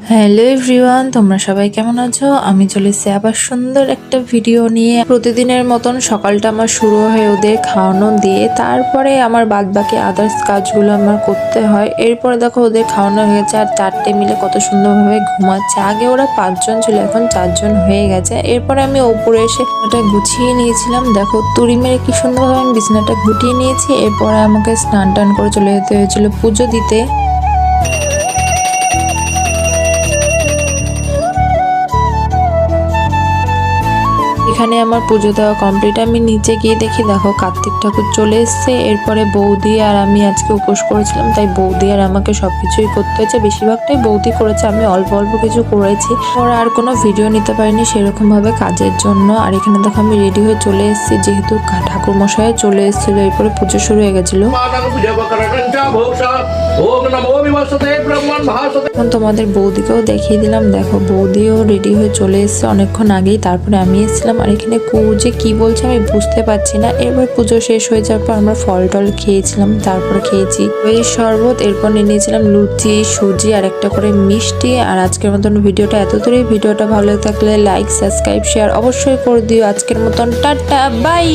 Hello everyone, তোমরা সবাই কেমন আছো? আমি চলেছি আবার সুন্দর একটা ভিডিও নিয়ে। প্রতিদিনের মতন সকালটা আমার শুরু হয় ওদের খাওয়ানো দিয়ে। তারপরে আমার বাদ বাকি আদার্স কাজগুলো আমার করতে হয়। এরপরে দেখো ওদের খাওয়ানো হয়ে গেছে আর চারটে মিলে কত সুন্দরভাবে ঘুমাচ্ছে। আগে ওরা পাঁচজন ছিল, এখন চারজন হয়ে গেছে। এরপরে আমি ওপরে এসে ওটা গুছিয়ে নিয়েছিলাম। দেখো তুড়ি মেরে কি সুন্দরভাবে আমি বিছানাটা গুটিয়ে নিয়েছি। এরপরে আমাকে স্নান টান করে চলে যেতে হয়েছিল পুজো দিতে। এখানে আমার পুজো দেওয়া কমপ্লিট আমি নিচে গিয়ে দেখি দেখো কার্তিক ঠাকুর চলে এসছে। এরপরে বৌদি আর আমি আজকে উপোস করেছিলাম তাই বৌদি আর আমাকে সব কিছুই করতে হয়েছে। বেশিরভাগটাই বৌদি করেছে আমি অল্প অল্প কিছু করেছি। ওরা আর কোনো ভিডিও নিতে পারিনি সেরকমভাবে কাজের জন্য। আর এখানে দেখো আমি রেডি হয়ে চলে এসেছি যেহেতু ঠাকুর মশাই চলে এসেছিল এরপরে পুজো শুরু হয়ে গেছিল। এখন তোমাদের বৌদিকেও দেখিয়ে দিলাম। দেখো বৌদিও রেডি হয়ে চলে এসছে। অনেকক্ষণ আগেই তারপরে আমি এসেছিলাম। আর এখানে কু যে কি বলছে আমি বুঝতে পারছি না। এরপর পুজো শেষ হয়ে যাওয়ার পর আমরা ফল টল খেয়েছিলাম, তারপর খেয়েছি ওই শরবত, এরপর নিয়ে নিয়েছিলাম লুচি, সুজি আর একটা করে মিষ্টি। আর আজকের মতন ভিডিওটা এত দূরেই ভিডিওটা ভালো থাকলে লাইক সাবস্ক্রাইব শেয়ার অবশ্যই করে দিও। আজকের মতন টাটা বাই